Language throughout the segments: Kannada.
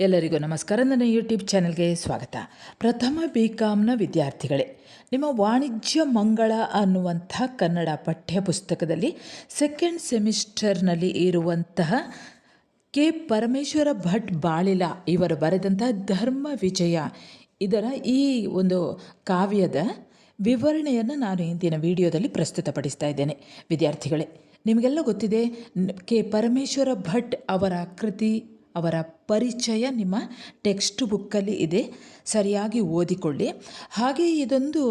ಎಲ್ಲರಿಗೂ ನಮಸ್ಕಾರ. ನನ್ನ ಯೂಟ್ಯೂಬ್ ಚಾನಲ್ಗೆ ಸ್ವಾಗತ. ಪ್ರಥಮ ಬಿ ಕಾಮ್ನ ವಿದ್ಯಾರ್ಥಿಗಳೇ, ನಿಮ್ಮ ವಾಣಿಜ್ಯ ಮಂಗಳ ಅನ್ನುವಂಥ ಕನ್ನಡ ಪಠ್ಯ ಪುಸ್ತಕದಲ್ಲಿ ಸೆಕೆಂಡ್ ಸೆಮಿಸ್ಟರ್ನಲ್ಲಿ ಇರುವಂತಹ ಕೆ ಪರಮೇಶ್ವರ ಭಟ್ ಬಾಳಿಲ ಇವರು ಬರೆದಂತಹ ಧರ್ಮ ವಿಜಯ, ಇದರ ಈ ಒಂದು ಕಾವ್ಯದ ವಿವರಣೆಯನ್ನು ನಾನು ಇಂದಿನ ವಿಡಿಯೋದಲ್ಲಿ ಪ್ರಸ್ತುತಪಡಿಸ್ತಾ ಇದ್ದೇನೆ. ವಿದ್ಯಾರ್ಥಿಗಳೇ, ನಿಮಗೆಲ್ಲ ಗೊತ್ತಿದೆ, ಕೆ ಪರಮೇಶ್ವರ ಭಟ್ ಅವರ ಕೃತಿ, ಅವರ ಪರಿಚಯ ನಿಮ್ಮ ಟೆಕ್ಸ್ಟ್ ಬುಕ್ಕಲ್ಲಿ ಇದೆ. ಸರಿಯಾಗಿ ಓದಿಕೊಳ್ಳಿ. ಹಾಗೆ ಇದೊಂದು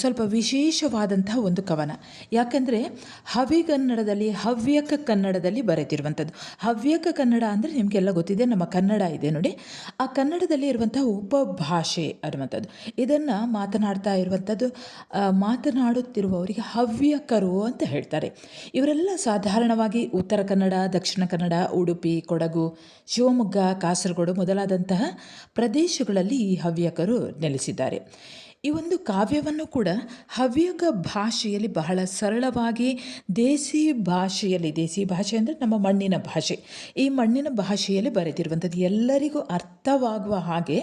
ಸ್ವಲ್ಪ ವಿಶೇಷವಾದಂತಹ ಒಂದು ಕವನ. ಯಾಕಂದರೆ ಹವಿಗನ್ನಡದಲ್ಲಿ ಹವ್ಯಕ ಕನ್ನಡದಲ್ಲಿ ಬರೆದಿರುವಂಥದ್ದು. ಹವ್ಯಕ ಕನ್ನಡ ಅಂದರೆ ನಿಮಗೆಲ್ಲ ಗೊತ್ತಿದೆ, ನಮ್ಮ ಕನ್ನಡ ಇದೆ ನೋಡಿ. ಆ ಕನ್ನಡದಲ್ಲಿ ಇರುವಂಥ ಉಪಭಾಷೆ ಅನ್ನುವಂಥದ್ದು. ಇದನ್ನು ಮಾತನಾಡ್ತಾ ಇರುವಂಥದ್ದು ಮಾತನಾಡುತ್ತಿರುವವರಿಗೆ ಹವ್ಯಕರು ಅಂತ ಹೇಳ್ತಾರೆ. ಇವರೆಲ್ಲ ಸಾಧಾರಣವಾಗಿ ಉತ್ತರ ಕನ್ನಡ, ದಕ್ಷಿಣ ಕನ್ನಡ, ಉಡುಪಿ, ಕೊಡಗು, ಶಿವಮೊಗ್ಗ ಕಾಸರಗೋಡು ಮೊದಲಾದಂತಹ ಪ್ರದೇಶಗಳಲ್ಲಿ ಈ ಹವ್ಯಕರು ನೆಲೆಸಿದ್ದಾರೆ. ಈ ಒಂದು ಕಾವ್ಯವನ್ನು ಕೂಡ ಹವ್ಯಕ ಭಾಷೆಯಲ್ಲಿ ಬಹಳ ಸರಳವಾಗಿ ದೇಸಿ ಭಾಷೆಯಲ್ಲಿ, ದೇಸಿ ಭಾಷೆ ಅಂದರೆ ನಮ್ಮ ಮಣ್ಣಿನ ಭಾಷೆ. ಈ ಮಣ್ಣಿನ ಭಾಷೆಯಲ್ಲಿ ಬರೆದಿರುವಂಥದ್ದು ಎಲ್ಲರಿಗೂ ಅರ್ಥವಾಗುವ ಹಾಗೆ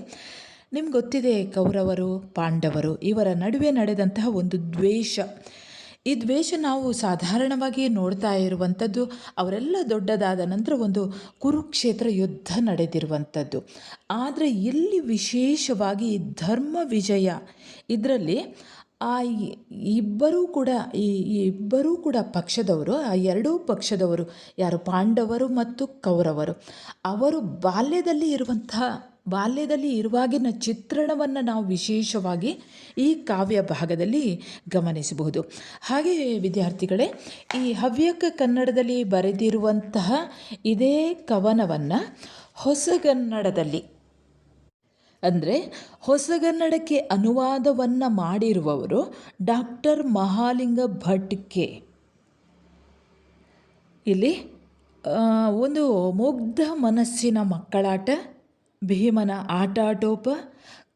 ನಿಮ್ಗೆ ಗೊತ್ತಿದೆ ಕೌರವರು, ಪಾಂಡವರು ಇವರ ನಡುವೆ ನಡೆದಂತಹ ಒಂದು ದ್ವೇಷ. ಈ ದ್ವೇಷ ನಾವು ಸಾಧಾರಣವಾಗಿ ನೋಡ್ತಾ ಇರುವಂಥದ್ದು, ಅವರೆಲ್ಲ ದೊಡ್ಡದಾದ ನಂತರ ಒಂದು ಕುರುಕ್ಷೇತ್ರ ಯುದ್ಧ ನಡೆದಿರುವಂಥದ್ದು. ಆದರೆ ಇಲ್ಲಿ ವಿಶೇಷವಾಗಿ ಧರ್ಮ ವಿಜಯ, ಇದರಲ್ಲಿ ಆ ಇಬ್ಬರೂ ಕೂಡ, ಈ ಇಬ್ಬರೂ ಕೂಡ ಪಕ್ಷದವರು, ಆ ಎರಡೂ ಪಕ್ಷದವರು ಯಾರು, ಪಾಂಡವರು ಮತ್ತು ಕೌರವರು, ಅವರು ಬಾಲ್ಯದಲ್ಲಿ ಇರುವಂತಹ ಬಾಲ್ಯದಲ್ಲಿ ಇರುವಾಗಿನ ಚಿತ್ರಣವನ್ನು ನಾವು ವಿಶೇಷವಾಗಿ ಈ ಕಾವ್ಯ ಭಾಗದಲ್ಲಿ ಗಮನಿಸಬಹುದು. ಹಾಗೆ ವಿದ್ಯಾರ್ಥಿಗಳೇ, ಈ ಹವ್ಯಕ ಕನ್ನಡದಲ್ಲಿ ಬರೆದಿರುವಂತಹ ಇದೇ ಕವನವನ್ನು ಹೊಸಗನ್ನಡದಲ್ಲಿ, ಅಂದರೆ ಹೊಸಗನ್ನಡಕ್ಕೆ ಅನುವಾದವನ್ನು ಮಾಡಿರುವವರು ಡಾಕ್ಟರ್ ಮಹಾಲಿಂಗ ಭಟ್ಕೆ. ಇಲ್ಲಿ ಒಂದು ಮುಗ್ಧ ಮನಸ್ಸಿನ ಮಕ್ಕಳಾಟ ಭೀಮನ ಆಟಾಟೋಪ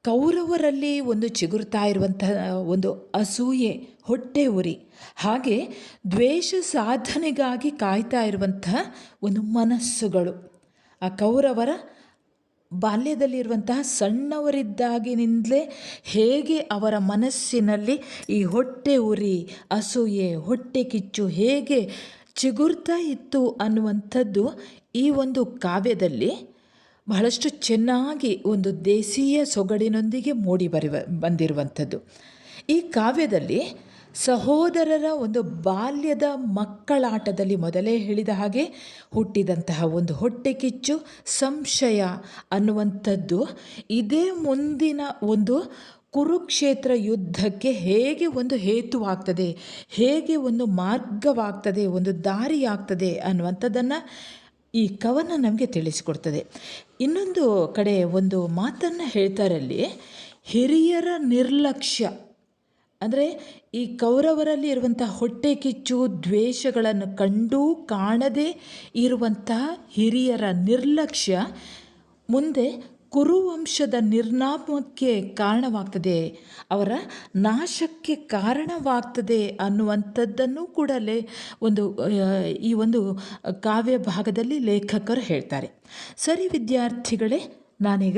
ಕೌರವರಲ್ಲಿ ಒಂದು ಚಿಗುರ್ತಾ ಇರುವಂತಹ ಒಂದು ಅಸೂಯೆ, ಹೊಟ್ಟೆ ಉರಿ. ಹಾಗೆ ದ್ವೇಷ ಸಾಧನೆಗಾಗಿ ಕಾಯ್ತಾ ಇರುವಂತಹ ಒಂದು ಮನಸ್ಸುಗಳು. ಆ ಕೌರವರ ಬಾಲ್ಯದಲ್ಲಿರುವಂತಹ ಸಣ್ಣವರಿದ್ದಾಗಿನಿಂದಲೇ ಹೇಗೆ ಅವರ ಮನಸ್ಸಿನಲ್ಲಿ ಈ ಹೊಟ್ಟೆ ಉರಿ, ಅಸೂಯೆ, ಹೊಟ್ಟೆ ಕಿಚ್ಚು ಹೇಗೆ ಚಿಗುರ್ತಾ ಇತ್ತು ಅನ್ನುವಂಥದ್ದು ಈ ಒಂದು ಕಾವ್ಯದಲ್ಲಿ ಬಹಳಷ್ಟು ಚೆನ್ನಾಗಿ ಒಂದು ದೇಸೀಯ ಸೊಗಡಿನೊಂದಿಗೆ ಮೂಡಿ ಬರುವ, ಬಂದಿರುವಂಥದ್ದು. ಈ ಕಾವ್ಯದಲ್ಲಿ ಸಹೋದರರ ಒಂದು ಬಾಲ್ಯದ ಮಕ್ಕಳಾಟದಲ್ಲಿ ಮೊದಲೇ ಹೇಳಿದ ಹಾಗೆ ಹುಟ್ಟಿದಂತಹ ಒಂದು ಹೊಟ್ಟೆ ಕಿಚ್ಚು, ಸಂಶಯ ಅನ್ನುವಂಥದ್ದು ಇದೇ ಮುಂದಿನ ಒಂದು ಕುರುಕ್ಷೇತ್ರ ಯುದ್ಧಕ್ಕೆ ಹೇಗೆ ಒಂದು ಹೇತುವಾಗ್ತದೆ, ಹೇಗೆ ಒಂದು ಮಾರ್ಗವಾಗ್ತದೆ, ಒಂದು ದಾರಿಯಾಗ್ತದೆ ಅನ್ನುವಂಥದ್ದನ್ನು ಈ ಕವನ ನಮಗೆ ತಿಳಿಸಿಕೊಡ್ತದೆ. ಇನ್ನೊಂದು ಕಡೆ ಒಂದು ಮಾತನ್ನು ಹೇಳ್ತಾರಲ್ಲಿ, ಹಿರಿಯರ ನಿರ್ಲಕ್ಷ್ಯ. ಅಂದರೆ ಈ ಕೌರವರಲ್ಲಿ ಇರುವಂಥ ಹೊಟ್ಟೆ ಕಿಚ್ಚು, ದ್ವೇಷಗಳನ್ನು ಕಂಡು ಕಾಣದೇ ಇರುವಂಥ ಹಿರಿಯರ ನಿರ್ಲಕ್ಷ್ಯ. ಮುಂದೆ ಕುರುವಂಶದ ನಿರ್ನಾಮಕ್ಕೆ ಕಾರಣವಾಗ್ತದೆ, ಅವರ ನಾಶಕ್ಕೆ ಕಾರಣವಾಗ್ತದೆ ಅನ್ನುವಂಥದ್ದನ್ನು ಕೂಡ ಲೇ ಒಂದು ಈ ಒಂದು ಕಾವ್ಯ ಭಾಗದಲ್ಲಿ ಲೇಖಕರು ಹೇಳ್ತಾರೆ. ಸರಿ ವಿದ್ಯಾರ್ಥಿಗಳೇ, ನಾನೀಗ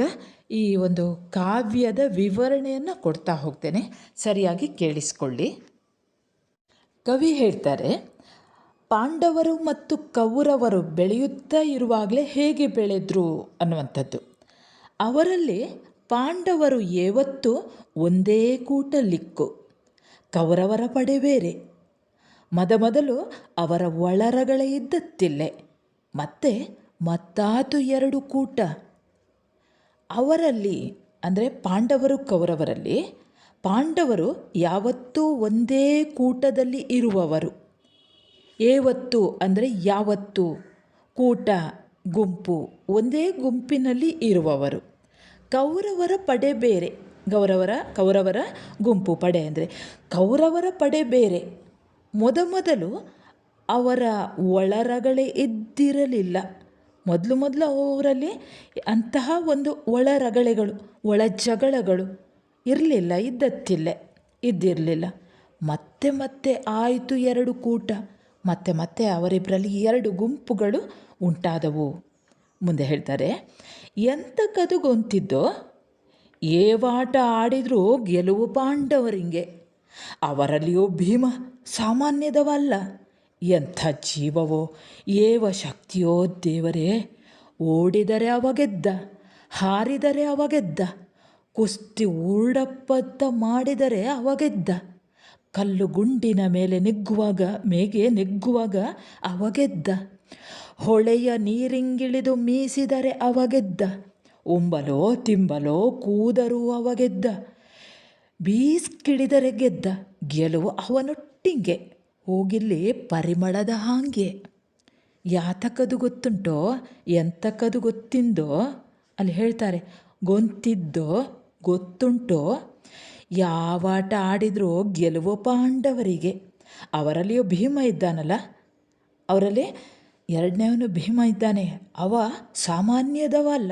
ಈ ಒಂದು ಕಾವ್ಯದ ವಿವರಣೆಯನ್ನು ಕೊಡ್ತಾ ಹೋಗ್ತೇನೆ. ಸರಿಯಾಗಿ ಕೇಳಿಸ್ಕೊಳ್ಳಿ. ಕವಿ ಹೇಳ್ತಾರೆ, ಪಾಂಡವರು ಮತ್ತು ಕೌರವರು ಬೆಳೆಯುತ್ತಾ ಇರುವಾಗಲೇ ಹೇಗೆ ಬೆಳೆದ್ರು ಅನ್ನುವಂಥದ್ದು. ಅವರಲ್ಲಿ ಪಾಂಡವರು ಯಾವತ್ತೂ ಒಂದೇ ಕೂಟ ಲಿಕ್ಕು, ಕೌರವರ ಪಡೆ ಬೇರೆ. ಮೊದಮೊದಲು ಅವರ ಒಳರಗಳೇ ಇದ್ದತ್ತಿಲ್ಲೆ, ಮತ್ತೆ ಮತ್ತಾತು ಎರಡು ಕೂಟ. ಅವರಲ್ಲಿ, ಅಂದರೆ ಪಾಂಡವರು ಕೌರವರಲ್ಲಿ, ಪಾಂಡವರು ಯಾವತ್ತೂ ಒಂದೇ ಕೂಟದಲ್ಲಿ ಇರುವವರು. ಏವತ್ತು ಅಂದರೆ ಯಾವತ್ತು, ಕೂಟ, ಗುಂಪು ಒಂದೇ ಗುಂಪಿನಲ್ಲಿ ಇರುವವರು. ಕೌರವರ ಪಡೆ ಬೇರೆ. ಗೌರವರ ಕೌರವರ ಗುಂಪು ಪಡೆ ಅಂದರೆ ಕೌರವರ ಪಡೆ ಬೇರೆ. ಮೊದಮೊದಲು ಅವರ ಒಳರಗಳೇ ಇದ್ದಿರಲಿಲ್ಲ. ಮೊದಲು ಮೊದಲು ಅವರಲ್ಲಿ ಅಂತಹ ಒಂದು ಒಳರಗಳೆಗಳು ಒಳ ಜಗಳಗಳು ಇರಲಿಲ್ಲ ಇದ್ದತ್ತಿಲ್ಲ ಇದ್ದಿರಲಿಲ್ಲ. ಮತ್ತೆ ಮತ್ತೆ ಆಯಿತು ಎರಡು ಕೂಟ. ಮತ್ತೆ ಮತ್ತೆ ಅವರಿಬ್ಬರಲ್ಲಿ ಎರಡು ಗುಂಪುಗಳು ಉಂಟಾದವು. ಮುಂದೆ ಹೇಳ್ತಾರೆ ಎಂತಕ್ಕದು ಕದುಗೊಂತಿದ್ದೋ? ಏವಾಟ ಆಡಿದರೂ ಗೆಲುವು ಪಾಂಡವರಿಂಗೆ. ಅವರಲ್ಲಿಯೂ ಭೀಮ ಸಾಮಾನ್ಯದವಲ್ಲ. ಎಂಥ ಜೀವವೋ? ಏವ ಶಕ್ತಿಯೋ ದೇವರೇ? ಓಡಿದರೆ ಅವಗೆದ್ದ, ಹಾರಿದರೆ ಅವಗೆದ್ದ. ಕುಸ್ತಿ ಉರುಡಪ್ಪತ್ತ ಮಾಡಿದರೆ ಅವಗೆದ್ದ. ಕಲ್ಲು ಗುಂಡಿನ ಮೇಲೆ ನೆಗ್ಗುವಾಗ, ಮೇಗೆ ನೆಗ್ಗುವಾಗ ಅವಗೆದ್ದ. ಹೊಳೆಯ ನೀರಿಂಗಿಳಿದು ಮೀಸಿದರೆ ಅವಗೆದ್ದ, ಉಂಬಲೋ ತಿಂಬಲೋ ಕೂದರೂ ಅವಗೆದ್ದ, ಬೀಸ್ಕಿಳಿದರೆ ಗೆದ್ದ, ಗೆಲುವು ಅವನೊಟ್ಟಿಗೆ, ಹೋಗಿಲ್ಲಿ ಪರಿಮಳದ ಹಾಂಗೆ. ಯಾತಕ್ಕದು ಗೊತ್ತುಂಟೋ ಎಂತಕ್ಕದು ಗೊತ್ತಿಂದೋ, ಅಲ್ಲಿ ಹೇಳ್ತಾರೆ, ಗೊಂತಿದ್ದೋ, ಗೊತ್ತುಂಟೋ ಯಾವಾಟ ಆಡಿದರೂ ಗೆಲುವು ಪಾಂಡವರಿಗೆ, ಅವರಲ್ಲಿಯೂ ಭೀಮ ಇದ್ದಾನಲ್ಲ, ಅವರಲ್ಲಿ ಎರಡನೇವನು ಭೀಮ ಇದ್ದಾನೆ. ಅವ ಸಾಮಾನ್ಯದವ ಅಲ್ಲ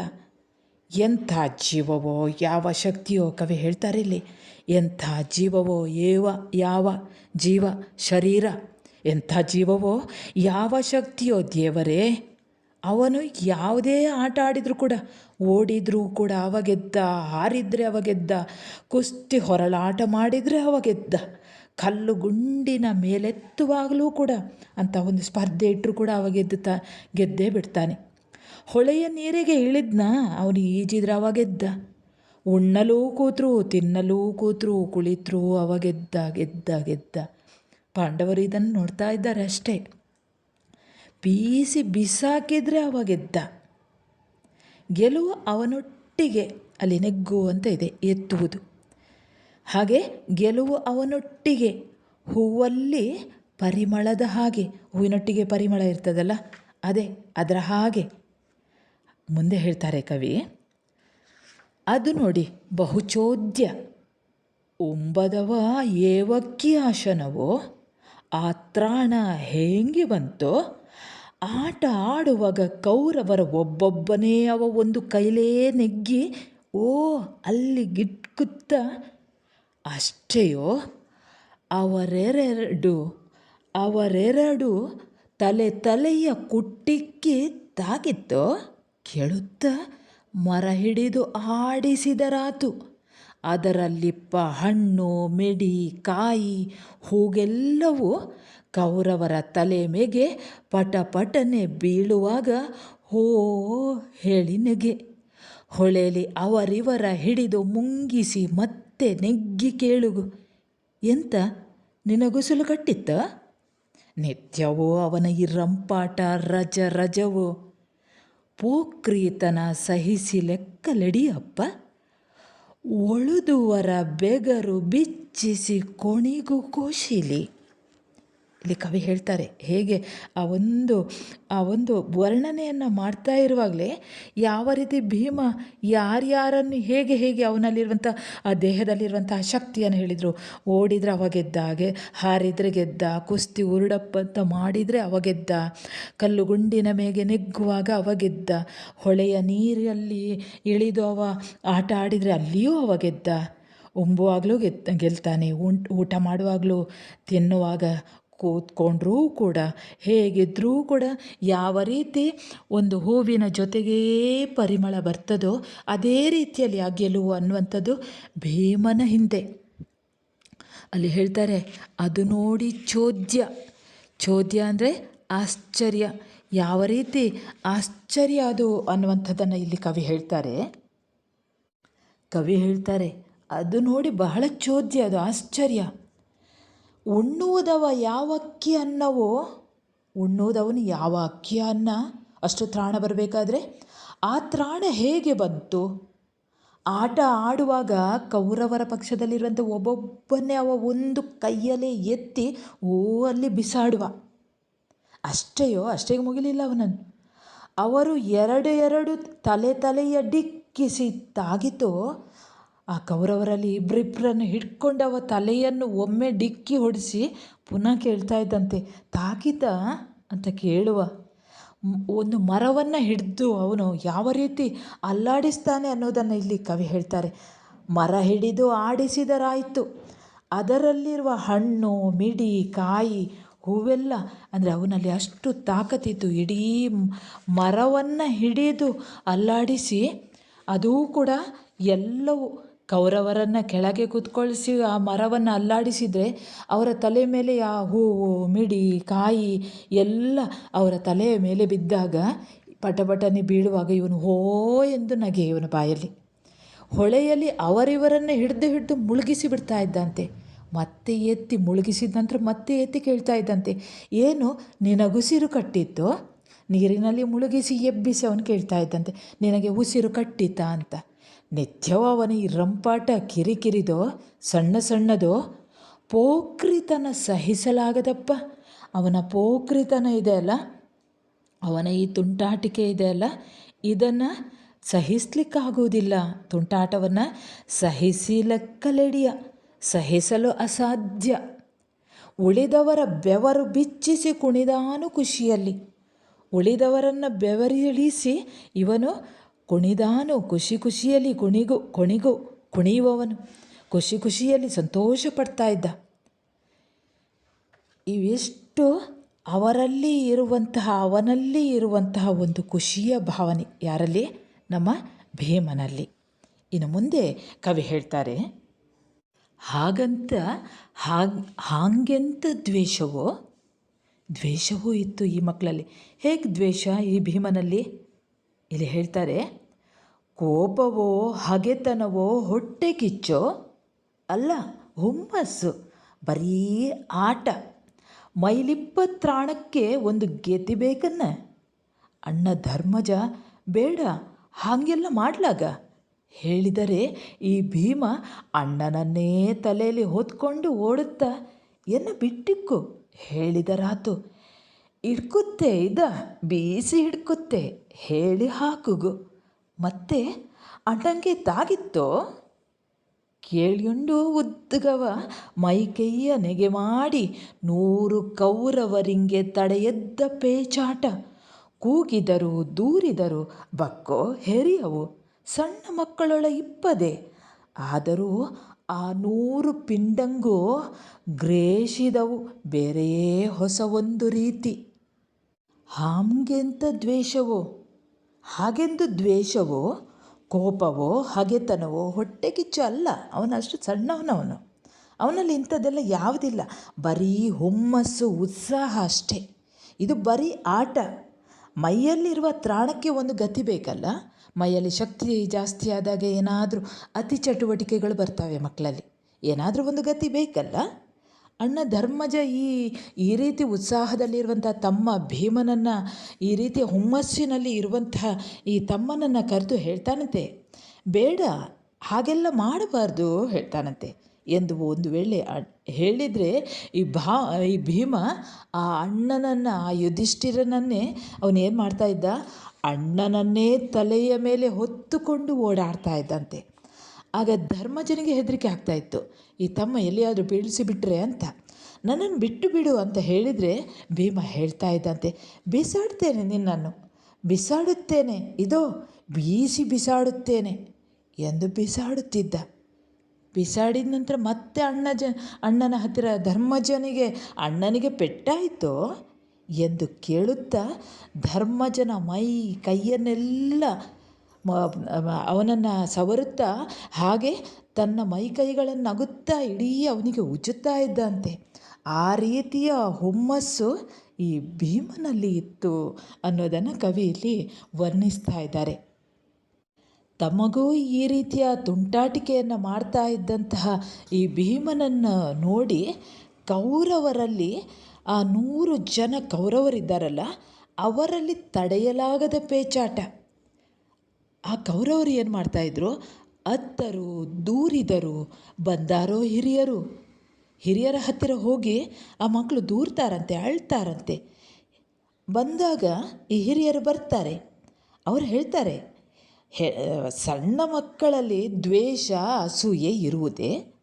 ಎಂಥ ಜೀವವೋ, ಯಾವ ಶಕ್ತಿಯೋ, ಕವಿ ಹೇಳ್ತಾರೆ ಇಲ್ಲಿ. ಎಂಥ ಜೀವವೋ, ಏವ, ಯಾವ ಜೀವ, ಶರೀರ. ಎಂಥ ಜೀವವೋ, ಯಾವ ಶಕ್ತಿಯೋ, ದೇವರೇ. ಅವನು ಯಾವುದೇ ಆಟ ಆಡಿದರೂ ಕೂಡ, ಓಡಿದರೂ ಕೂಡ ಅವಗೆದ್ದ ಹಾರಿದರೆ ಅವಗೆದ್ದ ಕುಸ್ತಿ ಹೊರಳಾಟ ಮಾಡಿದರೆ ಅವಾಗೆದ್ದ ಕಲ್ಲು ಗುಂಡಿನ ಮೇಲೆತ್ತುವಾಗಲೂ ಕೂಡ ಅಂತ ಒಂದು ಸ್ಪರ್ಧೆ ಇಟ್ಟರು ಕೂಡ ಅವ ತ, ಗೆದ್ದೇ ಬಿಡ್ತಾನೆ. ಹೊಳೆಯ ನೀರಿಗೆ ಇಳಿದ್ನ ಅವನು ಈಜಿದ್ರೆ ಅವಾಗೆದ್ದ ಉಣ್ಣಲೂ ಕೂತರು, ತಿನ್ನಲೂ ಕೂತರು, ಕುಳಿತರು ಅವಾಗೆದ್ದ ಗೆದ್ದ ಗೆದ್ದ ಪಾಂಡವರು ಇದನ್ನು ನೋಡ್ತಾ ಇದ್ದಾರೆ ಅಷ್ಟೇ. ಬೀಸಿ ಬಿಸಾಕಿದರೆ ಅವಾಗೆದ್ದ ಗೆಲುವು ಅವನೊಟ್ಟಿಗೆ ಅಲ್ಲಿ ನೆಗ್ಗು ಅಂತ ಇದೆ, ಎತ್ತುವುದು. ಹಾಗೆ ಗೆಲುವು ಅವನೊಟ್ಟಿಗೆ, ಹೂವಲ್ಲಿ ಪರಿಮಳದ ಹಾಗೆ, ಹೂವಿನೊಟ್ಟಿಗೆ ಪರಿಮಳ ಇರ್ತದಲ್ಲ, ಅದೇ ಅದರ ಹಾಗೆ. ಮುಂದೆ ಹೇಳ್ತಾರೆ ಕವಿ, ಅದು ನೋಡಿ ಬಹುಚೋದ್ಯ. ಉಂಬದವ ಏವಕ್ಕಿ ಆಶನವೋ, ಆ ತ್ರಾಣ ಹೇಗೆ ಬಂತೋ, ಆಟ ಆಡುವಾಗ ಕೌರವರ ಒಬ್ಬೊಬ್ಬನೇ ಅವ ಒಂದು ಕೈಲೇ ನೆಗ್ಗಿ, ಓ ಅಲ್ಲಿ ಗಿಟ್ಕುತ್ತ ಅಷ್ಟೆಯೋ? ಅವರೆರಡು ಅವರೆರಡು ತಲೆ ತಲೆಯ ಕುಟ್ಟಿಕ್ಕಿ ತಾಗಿತ್ತು. ಕೇಳುತ್ತ ಮರ ಹಿಡಿದು ಆಡಿಸಿದರಾತು. ಅದರಲ್ಲಿಪ್ಪ ಹಣ್ಣು, ಮಿಡಿ, ಕಾಯಿ, ಹೂಗೆಲ್ಲವೂ ಕೌರವರ ತಲೆ ಮೇಗೆ ಪಟ ಪಟನೆ ಬೀಳುವಾಗ, ಹೋ, ಹೇಳಿ ನೆಗೆ. ಹೊಳೆಲಿ ಅವರಿವರ ಹಿಡಿದು ಮುಂಗಿಸಿ ಮತ್ತೆ ನೆಗ್ಗಿ ಕೇಳುಗು, ಎಂತ? ನಿನಗುಸುಲು ಕಟ್ಟಿತ್ತ ನಿತ್ಯವೋ ಅವನ ಈ ರಂಪಾಟ ರಜ ರಜವೋ, ಪೋಕ್ರೀತನ ಸಹಿಸಿ ಲೆಕ್ಕಲೆಡಿಯಪ್ಪ. ಒಳುದುವರ ಬೆಗರು ಬಿಚ್ಚಿಸಿ ಕೊಣಿಗು ಕೋಶಿಲಿ ಇಲ್ಲಿ ಕವಿ ಹೇಳ್ತಾರೆ, ಹೇಗೆ ಆ ಒಂದು ಆ ಒಂದು ವರ್ಣನೆಯನ್ನು ಮಾಡ್ತಾ ಇರುವಾಗಲೇ ಯಾವ ರೀತಿ ಭೀಮ ಯಾರ್ಯಾರನ್ನು ಹೇಗೆ ಹೇಗೆ ಅವನಲ್ಲಿರುವಂಥ, ಆ ದೇಹದಲ್ಲಿರುವಂಥ ಶಕ್ತಿಯನ್ನು ಹೇಳಿದರು. ಓಡಿದರೆ ಅವ ಗೆದ್ದ ಹಾಗೆ, ಹಾರಿದರೆ ಗೆದ್ದ, ಕುಸ್ತಿ ಉರುಡಪ್ಪ ಅಂತ ಮಾಡಿದರೆ ಅವ ಗೆದ್ದ ಕಲ್ಲು ಗುಂಡಿನ ಮೇಗೆ ನೆಗ್ಗುವಾಗ ಅವ ಗೆದ್ದ ಹೊಳೆಯ ನೀರಲ್ಲಿ ಇಳಿದು ಅವ ಆಟ ಆಡಿದರೆ ಅಲ್ಲಿಯೂ ಅವ ಗೆದ್ದ ಉಂಬುವಾಗಲೂ ಗೆದ್ದ, ಗೆಲ್ತಾನೆ. ಊಟ ಮಾಡುವಾಗಲೂ ತಿನ್ನುವಾಗ ಕೂತ್ಕೊಂಡ್ರೂ ಕೂಡ ಹೇಗಿದ್ದರೂ ಕೂಡ ಯಾವ ರೀತಿ ಒಂದು ಹೂವಿನ ಜೊತೆಗೇ ಪರಿಮಳ ಬರ್ತದೋ ಅದೇ ರೀತಿಯಲ್ಲಿ ಆ ಗೆಲುವು ಅನ್ನುವಂಥದ್ದು ಭೀಮನ ಹಿಂದೆ. ಅಲ್ಲಿ ಹೇಳ್ತಾರೆ, ಅದು ನೋಡಿ ಚೋದ್ಯ. ಚೋದ್ಯ ಅಂದರೆ ಆಶ್ಚರ್ಯ. ಯಾವ ರೀತಿ ಆಶ್ಚರ್ಯ ಅದು ಅನ್ನುವಂಥದ್ದನ್ನು ಇಲ್ಲಿ ಕವಿ ಹೇಳ್ತಾರೆ. ಕವಿ ಹೇಳ್ತಾರೆ, ಅದು ನೋಡಿ ಬಹಳ ಚೋದ್ಯ, ಅದು ಆಶ್ಚರ್ಯ. ಉಣ್ಣುವುದವ ಯಾವ ಅಕ್ಕಿ ಅನ್ನವೋ, ಉಣ್ಣುವುದವನು ಯಾವ ಅಕ್ಕಿ ಅನ್ನ? ಅಷ್ಟು ತ್ರಾಣ ಬರಬೇಕಾದ್ರೆ ಆ ತ್ರಾಣ ಹೇಗೆ ಬಂತು? ಆಟ ಆಡುವಾಗ ಕೌರವರ ಪಕ್ಷದಲ್ಲಿರುವಂಥ ಒಬ್ಬೊಬ್ಬನೇ ಅವ ಒಂದು ಕೈಯಲ್ಲೇ ಎತ್ತಿ, ಓ, ಅಲ್ಲಿ ಬಿಸಾಡುವ. ಅಷ್ಟೇಯೋ ಅಷ್ಟೇ ಮುಗಿಲಿಲ್ಲ ಅವನನ್ನು. ಅವರು ಎರಡು ಎರಡು ತಲೆ ತಲೆಯ ಡಿಕ್ಕಿಸಿ ತಾಗಿತೋ ಆ ಕೌರವರಲ್ಲಿ ಇಬ್ಬರಿಬ್ಬರನ್ನು ಹಿಡ್ಕೊಂಡವ ತಲೆಯನ್ನು ಒಮ್ಮೆ ಡಿಕ್ಕಿ ಹೊಡಿಸಿ ಪುನಃ ಕೇಳ್ತಾ ಇದ್ದಂತೆ ತಾಕಿತ ಅಂತ ಕೇಳುವ. ಒಂದು ಮರವನ್ನು ಹಿಡಿದು ಅವನು ಯಾವ ರೀತಿ ಅಲ್ಲಾಡಿಸ್ತಾನೆ ಅನ್ನೋದನ್ನು ಇಲ್ಲಿ ಕವಿ ಹೇಳ್ತಾರೆ. ಮರ ಹಿಡಿದು ಆಡಿಸಿದರಾಯಿತು. ಅದರಲ್ಲಿರುವ ಹಣ್ಣು, ಮಿಡಿ, ಕಾಯಿ, ಹೂವೆಲ್ಲ, ಅಂದರೆ ಅವನಲ್ಲಿ ಅಷ್ಟು ತಾಕತ್ತಿತ್ತು. ಇಡೀ ಮರವನ್ನು ಹಿಡಿದು ಅಲ್ಲಾಡಿಸಿ, ಅದೂ ಕೂಡ ಎಲ್ಲವೂ ಕೌರವರನ್ನು ಕೆಳಗೆ ಕೂತ್ಕೊಳಿಸಿ ಆ ಮರವನ್ನು ಅಲ್ಲಾಡಿಸಿದರೆ ಅವರ ತಲೆ ಮೇಲೆ ಆ ಹೂವು ಮಿಡಿ, ಕಾಯಿ ಎಲ್ಲ ಅವರ ತಲೆಯ ಮೇಲೆ ಬಿದ್ದಾಗ ಪಟಪಟನೆ ಬೀಳುವಾಗ ಇವನು ಹೋ ಎಂದು ನಗೆ ಇವನ ಬಾಯಲ್ಲಿ. ಹೊಳೆಯಲ್ಲಿ ಅವರಿವರನ್ನು ಹಿಡಿದು ಹಿಡಿದು ಮುಳುಗಿಸಿ ಬಿಡ್ತಾ ಇದ್ದಂತೆ. ಮತ್ತೆ ಎತ್ತಿ ಮುಳುಗಿಸಿದ ನಂತರ ಮತ್ತೆ ಎತ್ತಿ ಕೇಳ್ತಾ ಇದ್ದಂತೆ. ಏನು ನಿನಗುಸಿರು ಕಟ್ಟಿತ್ತು? ನೀರಿನಲ್ಲಿ ಮುಳುಗಿಸಿ ಎಬ್ಬಿಸಿ ಅವನು ಕೇಳ್ತಾ ಇದ್ದಂತೆ. ನಿನಗೆ ಉಸಿರು ಕಟ್ಟಿತಾ ಅಂತ. ನಿತ್ಯವೂ ಅವನ ಈ ರಂಪಾಟ ಕಿರಿಕಿರಿದೋ, ಸಣ್ಣ ಸಣ್ಣದೋ, ಪೋಕ್ರಿತನ ಸಹಿಸಲಾಗದಪ್ಪ. ಅವನ ಪೋಕ್ರಿತನ ಇದೆ ಅಲ್ಲ? ಅವನ ಈ ತುಂಟಾಟಿಕೆ ಇದೆ ಅಲ್ಲ? ಇದನ್ನು ಸಹಿಸ್ಲಿಕ್ಕಾಗುವುದಿಲ್ಲ. ತುಂಟಾಟವನ್ನು ಸಹಿಸಿಲಕ್ಕಲೆಡಿಯ, ಸಹಿಸಲು ಅಸಾಧ್ಯ. ಉಳಿದವರ ಬೆವರು ಬಿಚ್ಚಿಸಿ ಕುಣಿದಾನು ಖುಷಿಯಲ್ಲಿ. ಉಳಿದವರನ್ನು ಬೆವರಿಳಿಸಿ ಇವನು ಕುಣಿದಾನು ಖುಷಿ ಖುಷಿಯಲ್ಲಿ ಕುಣಿಗು ಕುಣಿಗು, ಕುಣಿಯುವವನು. ಖುಷಿ ಖುಷಿಯಲ್ಲಿ ಸಂತೋಷ ಪಡ್ತಾ ಇದ್ದ. ಇವೆಷ್ಟು ಅವರಲ್ಲಿ ಇರುವಂತಹ, ಅವನಲ್ಲಿ ಇರುವಂತಹ ಒಂದು ಖುಷಿಯ ಭಾವನೆ ಯಾರಲ್ಲಿ? ನಮ್ಮ ಭೀಮನಲ್ಲಿ. ಇನ್ನು ಮುಂದೆ ಕವಿ ಹೇಳ್ತಾರೆ, ಹಾಗಂತ, ಹಾಗೆ, ಹಾಗೆಂತ ದ್ವೇಷವೋ? ದ್ವೇಷವೂ ಇತ್ತು ಈ ಮಕ್ಕಳಲ್ಲಿ. ಹೇಗೆ ದ್ವೇಷ ಈ ಭೀಮನಲ್ಲಿ? ಇಲ್ಲಿ ಹೇಳ್ತಾರೆ ಕೋಪವೋ ಹಗೆತನವೋ ಹೊಟ್ಟೆ ಕಿಚ್ಚೋ ಅಲ್ಲ, ಹುಮ್ಮಸ್ಸು, ಬರೀ ಆಟ. ಮೈಲಿಪ್ಪತ್ರಾಣಕ್ಕೆ ಒಂದು ಗೆತಿ ಬೇಕನ್ನ? ಅಣ್ಣ ಧರ್ಮಜ, ಬೇಡ, ಹಾಗೆಲ್ಲ ಮಾಡ್ಲಾಗ? ಹೇಳಿದರೆ ಈ ಭೀಮ ಅಣ್ಣನನ್ನೇ ತಲೆಯಲ್ಲಿ ಹೊತ್ಕೊಂಡು ಓಡುತ್ತ, ಎನ್ನ ಬಿಟ್ಟಿಕ್ಕು, ಹೇಳಿದರಾತು. ಹಿಡ್ಕುತ್ತೆ ಇದ, ಬೀಸಿ ಹಿಡ್ಕುತ್ತೆ, ಹೇಳಿ ಹಾಕುಗು. ಮತ್ತೆ ಅಣ್ಣಂಗೆ ತಾಗಿತ್ತೋ? ಕೇಳಿಯುಂಡು ಉದ್ದಗವ ಮೈಕೈಯ ನೆಗೆ ಮಾಡಿ ನೂರು ಕೌರವರಿಂಗೆ ತಡೆಯದ್ದ ಪೇಚಾಟ. ಕೂಗಿದರು ದೂರಿದರು ಬಕ್ಕೋ ಹೆರಿಯವು, ಸಣ್ಣ ಮಕ್ಕಳೊಳ ಇಪ್ಪದೆ. ಆದರೂ ಆ ನೂರು ಪಿಂಡಂಗೂ ಗ್ರೇಷಿದವು ಬೇರೆಯೇ ಹೊಸ ಒಂದು ರೀತಿ. ಹಾಮ್ಗೆಂತ ದ್ವೇಷವೋ? ಹಾಗೆಂದು ದ್ವೇಷವೋ, ಕೋಪವೋ, ಹಗೆತನವೋ ಹೊಟ್ಟೆ ಕಿಚ್ಚು ಅಲ್ಲ. ಅವನಷ್ಟು ಸಣ್ಣವನವನು. ಅವನಲ್ಲಿ ಇಂಥದ್ದೆಲ್ಲ ಯಾವುದಿಲ್ಲ. ಬರೀ ಹುಮ್ಮಸ್ಸು, ಉತ್ಸಾಹ ಅಷ್ಟೇ. ಇದು ಬರೀ ಆಟ. ಮೈಯಲ್ಲಿರುವ ತ್ರಾಣಕ್ಕೆ ಒಂದು ಗತಿ ಬೇಕಲ್ಲ? ಮೈಯಲ್ಲಿ ಶಕ್ತಿ ಜಾಸ್ತಿ ಆದಾಗ ಏನಾದರೂ ಅತಿ ಚಟುವಟಿಕೆಗಳು ಬರ್ತವೆ ಮಕ್ಕಳಲ್ಲಿ. ಏನಾದರೂ ಒಂದು ಗತಿ ಬೇಕಲ್ಲ? ಅಣ್ಣ ಧರ್ಮಜ ಈ ಈ ರೀತಿ ಉತ್ಸಾಹದಲ್ಲಿರುವಂಥ ತಮ್ಮ ಭೀಮನನ್ನು ಈ ರೀತಿ ಹುಮ್ಮಸ್ಸಿನಲ್ಲಿ ಇರುವಂಥ ಈ ತಮ್ಮನನ್ನು ಕರೆದು ಹೇಳ್ತಾನಂತೆ. ಬೇಡ, ಹಾಗೆಲ್ಲ ಮಾಡಬಾರ್ದು ಹೇಳ್ತಾನಂತೆ ಎಂದು ಒಂದು ವೇಳೆ ಹೇಳಿದರೆ ಈ ಭಾ, ಈ ಭೀಮ ಆ ಅಣ್ಣನನ್ನು, ಆ ಯುಧಿಷ್ಠಿರನನ್ನೇ ಅವನೇನು ಮಾಡ್ತಾ ಇದ್ದ? ಅಣ್ಣನನ್ನೇ ತಲೆಯ ಮೇಲೆ ಹೊತ್ತುಕೊಂಡು ಓಡಾಡ್ತಾ ಇದ್ದಂತೆ. ಆಗ ಧರ್ಮಜನಿಗೆ ಹೆದರಿಕೆ ಆಗ್ತಾಯಿತ್ತು ಈ ತಮ್ಮ ಎಲ್ಲಿಯಾದರೂ ಬೀಳಿಸಿಬಿಟ್ರೆ ಅಂತ. ನನ್ನನ್ನು ಬಿಟ್ಟು ಬಿಡು ಅಂತ ಹೇಳಿದರೆ ಭೀಮ ಹೇಳ್ತಾ ಇದ್ದಂತೆ, ಬಿಸಾಡ್ತೇನೆ ನಿನ್ನನ್ನು. ಬಿಸಾಡುತ್ತೇನೆ. ಇದೋ, ಬೀಸಿ ಬಿಸಾಡುತ್ತೇನೆ. ಎಂದು ಬಿಸಾಡುತ್ತಿದ್ದ. ಬಿಸಾಡಿದ ನಂತರ ಮತ್ತೆ ಅಣ್ಣ ಜ, ಅಣ್ಣನ ಹತ್ತಿರ ಧರ್ಮಜನಿಗೆ, ಅಣ್ಣನಿಗೆ ಪೆಟ್ಟಾಯಿತು? ಎಂದು ಕೇಳುತ್ತಾ ಧರ್ಮಜನ ಮೈ ಕೈಯನ್ನೆಲ್ಲ ಅವನನ್ನು ಸವರುತ್ತಾ ಹಾಗೆ ತನ್ನ ಮೈ ಕೈಗಳನ್ನು ನಗುತ್ತಾ ಇಡೀ ಅವನಿಗೆ ಉಜ್ಜುತ್ತಾ ಇದ್ದಂತೆ. ಆ ರೀತಿಯ ಹುಮ್ಮಸ್ಸು ಈ ಭೀಮನಲ್ಲಿ ಇತ್ತು ಅನ್ನೋದನ್ನು ಕವಿಯಲ್ಲಿ ವರ್ಣಿಸ್ತಾ ಇದ್ದಾರೆ. ತಮಗೂ ಈ ರೀತಿಯ ತುಂಟಾಟಿಕೆಯನ್ನು ಮಾಡ್ತಾ ಇದ್ದಂತಹ ಈ ಭೀಮನನ್ನು ನೋಡಿ ಕೌರವರಲ್ಲಿ ಆ ನೂರು ಜನ ಕೌರವರಿದ್ದಾರಲ್ಲ, ಅವರಲ್ಲಿ ತಡೆಯಲಾಗದ ಪೇಚಾಟ. ಆ ಕೌರವರು ಏನು ಮಾಡ್ತಾಯಿದ್ರು ಅತ್ತರು, ದೂರಿದರು, ಬಂದಾರೋ ಹಿರಿಯರು. ಹಿರಿಯರ ಹತ್ತಿರ ಹೋಗಿ ಆ ಮಕ್ಕಳು ದೂರ್ತಾರಂತೆ, ಅಳ್ತಾರಂತೆ. ಬಂದಾಗ ಈ ಹಿರಿಯರು ಬರ್ತಾರೆ. ಅವ್ರು ಹೇಳ್ತಾರೆ, ಹೆ, ಸಣ್ಣ ಮಕ್ಕಳಲ್ಲಿ ದ್ವೇಷ, ಅಸೂಯೆ ಇರುವುದೇ?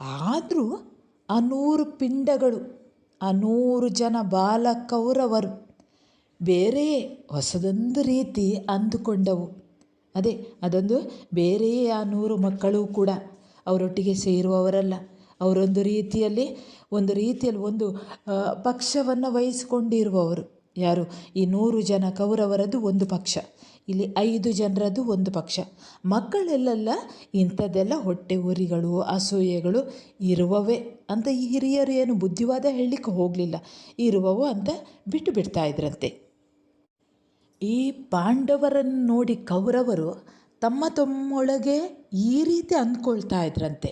ಆದರೂ ಆ ನೂರು ಪಿಂಡಗಳು, ಆ ನೂರು ಜನ ಬಾಲ ಕೌರವರು ಬೇರೆಯೇ ಹೊಸದೊಂದು ರೀತಿ ಅಂದುಕೊಂಡವು. ಅದೇ, ಅದೊಂದು ಬೇರೆಯೇ ಆ ನೂರು ಮಕ್ಕಳು ಕೂಡ ಅವರೊಟ್ಟಿಗೆ ಸೇರುವವರಲ್ಲ. ಅವರೊಂದು ರೀತಿಯಲ್ಲಿ, ಒಂದು ರೀತಿಯಲ್ಲಿ ಒಂದು ಪಕ್ಷವನ್ನು ವಹಿಸಿಕೊಂಡಿರುವವರು. ಯಾರು? ಈ ನೂರು ಜನ ಕೌರವರದ್ದು ಒಂದು ಪಕ್ಷ. ಇಲ್ಲಿ ಐದು ಜನರದ್ದು ಒಂದು ಪಕ್ಷ. ಮಕ್ಕಳೆಲ್ಲ ಇಂಥದ್ದೆಲ್ಲ ಹೊಟ್ಟೆ ಉರಿಗಳು, ಅಸೂಯೆಗಳು ಇರುವವೇ ಅಂತ ಈ ಹಿರಿಯರು ಏನು ಬುದ್ಧಿವಾದ ಹೇಳಲಿಕ್ಕೆ ಹೋಗಲಿಲ್ಲ. ಇರುವವು ಅಂತ ಬಿಟ್ಟು ಬಿಡ್ತಾ ಇದ್ರಂತೆ. ಈ ಪಾಂಡವರನ್ನು ನೋಡಿ ಕೌರವರು ತಮ್ಮ ತಮ್ಮೊಳಗೆ ಈ ರೀತಿ ಅಂದ್ಕೊಳ್ತಾ ಇದ್ರಂತೆ.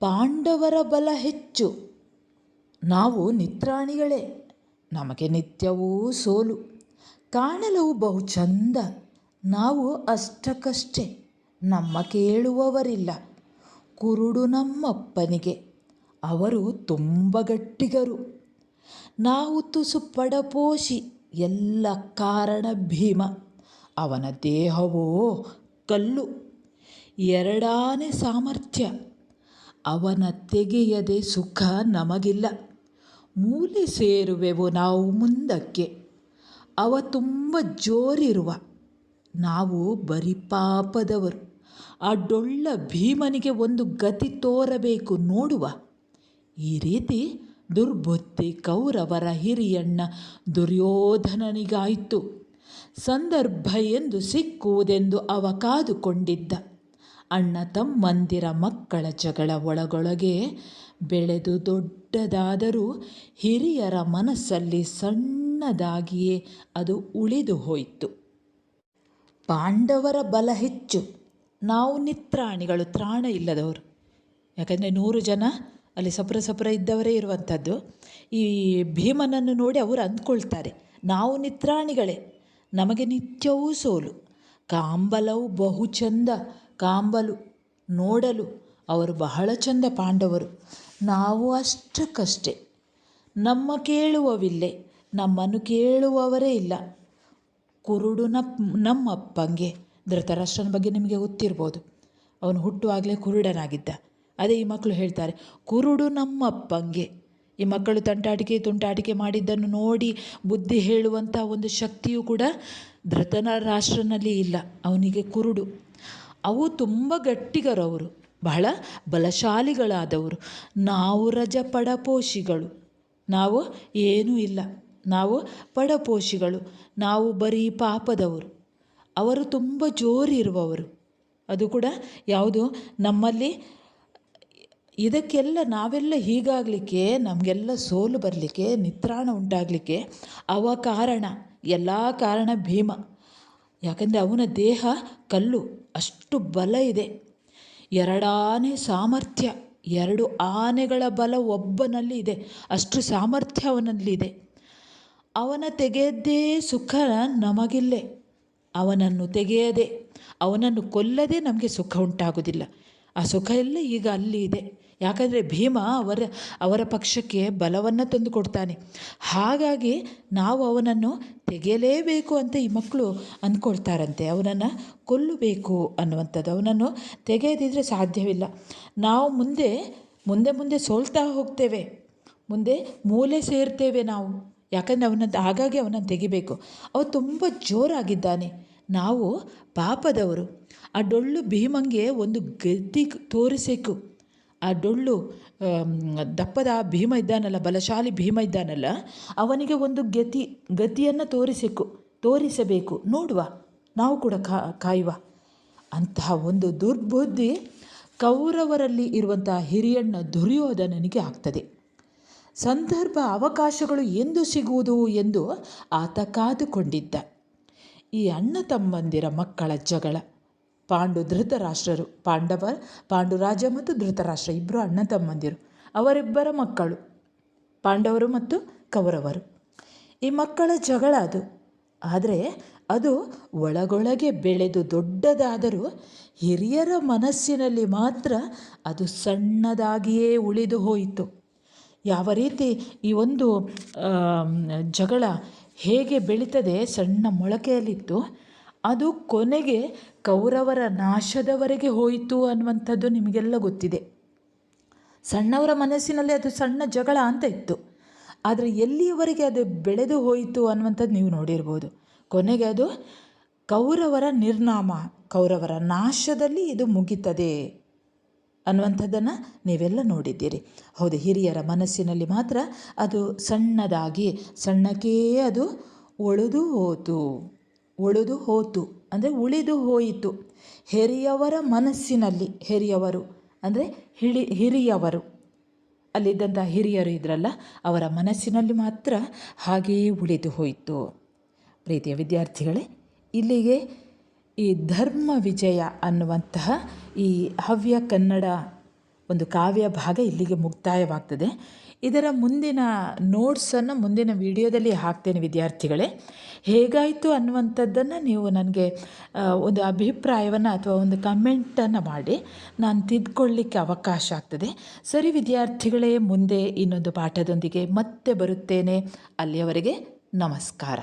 ಪಾಂಡವರ ಬಲ ಹೆಚ್ಚು. ನಾವು ನಿತ್ರಾಣಿಗಳೇ. ನಮಗೆ ನಿತ್ಯವೂ ಸೋಲು. ಕಾಣಲವು ಬಹು ಚಂದ. ನಾವು ಅಷ್ಟಕ್ಕಷ್ಟೇ. ನಮ್ಮ ಕೇಳುವವರಿಲ್ಲ. ಕುರುಡು ನಮ್ಮಪ್ಪನಿಗೆ. ಅವರು ತುಂಬ ಗಟ್ಟಿಗರು. ನಾವು ತುಸು ಪಡಪೋಷಿ. ಎಲ್ಲ ಕಾರಣ ಭೀಮ. ಅವನ ದೇಹವೋ ಕಲ್ಲು. ಎರಡಾನೇ ಸಾಮರ್ಥ್ಯ, ಅವನ ತೆಗೆಯದೆ ಸುಖ ನಮಗಿಲ್ಲ. ಮೂಲೆ ಸೇರುವೆವು ನಾವು ಮುಂದಕ್ಕೆ. ಅವ ತುಂಬ ಜೋರಿರುವ, ನಾವು ಬರಿ ಪಾಪದವರು. ಆ ಡೊಳ್ಳ ಭೀಮನಿಗೆ ಒಂದು ಗತಿ ತೋರಬೇಕು ನೋಡುವ. ಈ ರೀತಿ ದುರ್ಬುದ್ಧಿ ಕೌರವರ ಹಿರಿಯಣ್ಣ ದುರ್ಯೋಧನನಿಗಾಯಿತು. ಸಂದರ್ಭ ಎಂದು ಸಿಕ್ಕುವುದೆಂದು ಅವ ಕಾದುಕೊಂಡಿದ್ದ. ಅಣ್ಣ ತಮ್ಮಂದಿರ ಮಕ್ಕಳ ಜಗಳ ಒಳಗೊಳಗೆ ಬೆಳೆದು ದೊಡ್ಡದಾದರೂ ಹಿರಿಯರ ಮನಸ್ಸಲ್ಲಿ ಸಣ್ಣದಾಗಿಯೇ ಅದು ಉಳಿದು ಹೋಯಿತು. ಪಾಂಡವರ ಬಲ ಹೆಚ್ಚು. ನಾವು ನಿತ್ರಾಣಿಗಳು ತ್ರಾಣ ಇಲ್ಲದವರು. ಯಾಕಂದರೆ ನೂರು ಜನ ಅಲ್ಲಿ ಸಪ್ರ ಸಪ್ರ ಇದ್ದವರೇ ಇರುವಂಥದ್ದು. ಈ ಭೀಮನನ್ನು ನೋಡಿ ಅವರು ಅಂದ್ಕೊಳ್ತಾರೆ, ನಾವು ನಿತ್ರಾಣಿಗಳೇ, ನಮಗೆ ನಿತ್ಯವೂ ಸೋಲು. ಕಾಂಬಲವು ಬಹು ಚಂದ ಕಾಂಬಲು, ನೋಡಲು ಅವರು ಬಹಳ ಚಂದ ಪಾಂಡವರು. ನಾವು ಅಷ್ಟಕ್ಕಷ್ಟೇ. ನಮ್ಮ ಕೇಳುವವಿಲ್ಲೆ, ನಮ್ಮನ್ನು ಕೇಳುವವರೇ ಇಲ್ಲ. ಕುರುಡು ನಮ್ಮಪ್ಪಂಗೆ, ಧೃತರಾಷ್ಟ್ರನ ಬಗ್ಗೆ ನಿಮಗೆ ಗೊತ್ತಿರ್ಬೋದು. ಅವನು ಹುಟ್ಟುವಾಗಲೇ ಕುರುಡನಾಗಿದ್ದ. ಅದೇ ಈ ಮಕ್ಕಳು ಹೇಳ್ತಾರೆ, ಕುರುಡು ನಮ್ಮಪ್ಪಂಗೆ. ಈ ಮಕ್ಕಳು ತಂಟಾಟಿಕೆ ತುಂಟಾಟಿಕೆ ಮಾಡಿದ್ದನ್ನು ನೋಡಿ ಬುದ್ಧಿ ಹೇಳುವಂಥ ಒಂದು ಶಕ್ತಿಯೂ ಕೂಡ ಧೃತನ ರಾಷ್ಟ್ರನಲ್ಲಿ ಇಲ್ಲ, ಅವನಿಗೆ ಕುರುಡು. ಅವು ತುಂಬ ಗಟ್ಟಿಗರವರು, ಬಹಳ ಬಲಶಾಲಿಗಳಾದವರು. ನಾವು ರಜ ಪಡಪೋಷಿಗಳು ನಾವು ಏನೂ ಇಲ್ಲ, ನಾವು ಪಡಪೋಷಿಗಳು, ನಾವು ಬರೀ ಪಾಪದವರು. ಅವರು ತುಂಬ ಜೋರಿರುವವರು. ಅದು ಕೂಡ ಯಾವುದು? ನಮ್ಮಲ್ಲಿ ಇದಕ್ಕೆಲ್ಲ ನಾವೆಲ್ಲ ಹೀಗಾಗಲಿಕ್ಕೆ, ನಮಗೆಲ್ಲ ಸೋಲು ಬರಲಿಕ್ಕೆ, ನಿತ್ರಾಣ ಉಂಟಾಗಲಿಕ್ಕೆ ಅವ ಕಾರಣ, ಎಲ್ಲ ಕಾರಣ ಭೀಮ. ಯಾಕಂದರೆ ಅವನ ದೇಹ, ಕಲ್ಲು, ಅಷ್ಟು ಬಲ ಇದೆ. ಎರಡಾನೆ ಸಾಮರ್ಥ್ಯ, ಎರಡು ಆನೆಗಳ ಬಲ ಒಬ್ಬನಲ್ಲಿ ಇದೆ. ಅಷ್ಟು ಸಾಮರ್ಥ್ಯ ಅವನಲ್ಲಿದೆ ಅವನ ತೆಗೆಯದ್ದೇ ಸುಖ ನಮಗಿಲ್ಲೇ. ಅವನನ್ನು ತೆಗೆಯದೆ, ಅವನನ್ನು ಕೊಲ್ಲದೆ ನಮಗೆ ಸುಖ ಉಂಟಾಗುವುದಿಲ್ಲ ಆ ಸುಖ ಎಲ್ಲ ಈಗ ಅಲ್ಲಿ ಇದೆ. ಯಾಕಂದರೆ ಭೀಮ ಅವರ ಅವರ ಪಕ್ಷಕ್ಕೆ ಬಲವನ್ನು ತಂದು ಕೊಡ್ತಾನೆ. ಹಾಗಾಗಿ ನಾವು ಅವನನ್ನು ತೆಗೆಯಲೇಬೇಕು ಅಂತ ಈ ಮಕ್ಕಳು ಅಂದ್ಕೊಳ್ತಾರಂತೆ. ಅವನನ್ನು ಕೊಲ್ಲಬೇಕು ಅನ್ನುವಂಥದ್ದು. ಅವನನ್ನು ತೆಗೆಯದಿದ್ದರೆ ಸಾಧ್ಯವಿಲ್ಲ. ನಾವು ಮುಂದೆ ಮುಂದೆ ಮುಂದೆ ಸೋಲ್ತಾ ಹೋಗ್ತೇವೆ. ಮುಂದೆ ಮೂಲೆ ಸೇರ್ತೇವೆ ನಾವು. ಯಾಕಂದರೆ ಅವನದ್ದು ಹಾಗಾಗಿ ಅವನನ್ನು ತೆಗಿಬೇಕು. ಅವ ತುಂಬ ಜೋರಾಗಿದ್ದಾನೆ. ನಾವು ಪಾಪದವರು. ಆ ಡೊಳ್ಳು ಭೀಮಂಗೆ ಒಂದು ಗದ್ದಿ ತೋರಿಸಬೇಕು. ಆ ಡೊಳ್ಳು ದಪ್ಪದ ಭೀಮ ಇದ್ದಾನಲ್ಲ, ಬಲಶಾಲಿ ಭೀಮ ಇದ್ದಾನಲ್ಲ, ಅವನಿಗೆ ಒಂದು ಗತಿ, ಗತಿಯನ್ನು ತೋರಿಸಬೇಕು ತೋರಿಸಬೇಕು. ನೋಡುವ, ನಾವು ಕೂಡ ಕಾಯುವ. ಅಂತಹ ಒಂದು ದುರ್ಬುದ್ಧಿ ಕೌರವರಲ್ಲಿ ಇರುವಂತಹ ಹಿರಿಯಣ್ಣ ದುರ್ಯೋಧನನಿಗೆ ಆಗ್ತದೆ. ಸಂದರ್ಭ ಅವಕಾಶಗಳು ಎಂದು ಸಿಗುವುದು ಎಂದು ಆತ ಕಾದುಕೊಂಡಿದ್ದ. ಈ ಅಣ್ಣ ತಮ್ಮಂದಿರ ಮಕ್ಕಳ ಜಗಳ. ಪಾಂಡು ಧೃತರಾಷ್ಟ್ರರು ಪಾಂಡವ ಪಾಂಡುರಾಜ ಮತ್ತು ಧೃತರಾಷ್ಟ್ರ ಇಬ್ಬರು ಅಣ್ಣ ತಮ್ಮಂದಿರು. ಅವರಿಬ್ಬರ ಮಕ್ಕಳು, ಪಾಂಡವರು ಮತ್ತು ಕೌರವರು. ಈ ಮಕ್ಕಳ ಜಗಳ ಅದು. ಆದರೆ ಅದು ಒಳಗೊಳಗೆ ಬೆಳೆದು ದೊಡ್ಡದಾದರೂ ಹಿರಿಯರ ಮನಸ್ಸಿನಲ್ಲಿ ಮಾತ್ರ ಅದು ಸಣ್ಣದಾಗಿಯೇ ಉಳಿದು ಹೋಯಿತು. ಯಾವ ರೀತಿ ಈ ಒಂದು ಜಗಳ ಹೇಗೆ ಬೆಳೀತದೆ, ಸಣ್ಣ ಮೊಳಕೆಯಲ್ಲಿತ್ತು ಅದು ಕೊನೆಗೆ ಕೌರವರ ನಾಶದವರೆಗೆ ಹೋಯಿತು ಅನ್ನುವಂಥದ್ದು ನಿಮಗೆಲ್ಲ ಗೊತ್ತಿದೆ. ಸಣ್ಣವರ ಮನಸ್ಸಿನಲ್ಲಿ ಅದು ಸಣ್ಣ ಜಗಳ ಅಂತ ಇತ್ತು. ಆದರೆ ಎಲ್ಲಿಯವರೆಗೆ ಅದು ಬೆಳೆದು ಹೋಯಿತು ಅನ್ನುವಂಥದ್ದು ನೀವು ನೋಡಿರ್ಬೋದು. ಕೊನೆಗೆ ಅದು ಕೌರವರ ನಿರ್ನಾಮ, ಕೌರವರ ನಾಶದಲ್ಲಿ ಇದು ಮುಗಿತದೆ ಅನ್ನುವಂಥದ್ದನ್ನು ನೀವೆಲ್ಲ ನೋಡಿದ್ದೀರಿ. ಹೌದು, ಹಿರಿಯರ ಮನಸ್ಸಿನಲ್ಲಿ ಮಾತ್ರ ಅದು ಸಣ್ಣದಾಗಿ, ಸಣ್ಣಕ್ಕೇ ಅದು ಒಳೆದು ಹೋತು. ಒಳೆದು ಹೋತು, ಅಂದರೆ ಉಳಿದು ಹೋಯಿತು. ಹಿರಿಯವರ ಮನಸ್ಸಿನಲ್ಲಿ ಹಿರಿಯವರು, ಅಂದರೆ ಹಿಳಿ, ಹಿರಿಯವರು. ಅಲ್ಲಿದ್ದಂಥ ಹಿರಿಯರು ಇದ್ರಲ್ಲ, ಅವರ ಮನಸ್ಸಿನಲ್ಲಿ ಮಾತ್ರ ಹಾಗೆಯೇ ಉಳಿದು ಹೋಯಿತು. ಪ್ರೀತಿಯ ವಿದ್ಯಾರ್ಥಿಗಳೇ, ಇಲ್ಲಿಗೆ ಈ ಧರ್ಮ ವಿಜಯ ಅನ್ನುವಂತಹ ಈ ಹವ್ಯ ಕನ್ನಡ ಒಂದು ಕಾವ್ಯ ಭಾಗ ಇಲ್ಲಿಗೆ ಮುಕ್ತಾಯವಾಗ್ತದೆ. ಇದರ ಮುಂದಿನ ನೋಟ್ಸನ್ನು ಮುಂದಿನ ವಿಡಿಯೋದಲ್ಲಿ ಹಾಕ್ತೇನೆ ವಿದ್ಯಾರ್ಥಿಗಳೇ. ಹೇಗಾಯಿತು ಅನ್ನುವಂಥದ್ದನ್ನು ನೀವು ನನಗೆ ಒಂದು ಅಭಿಪ್ರಾಯವನ್ನು ಅಥವಾ ಒಂದು ಕಮೆಂಟನ್ನು ಮಾಡಿ ನಾನು ತಿದ್ಕೊಳ್ಳಿಕ್ಕೆ ಅವಕಾಶ ಆಗ್ತದೆ. ಸರಿ ವಿದ್ಯಾರ್ಥಿಗಳೇ, ಮುಂದೆ ಇನ್ನೊಂದು ಪಾಠದೊಂದಿಗೆ ಮತ್ತೆ ಬರುತ್ತೇನೆ. ಅಲ್ಲಿಯವರೆಗೆ ನಮಸ್ಕಾರ.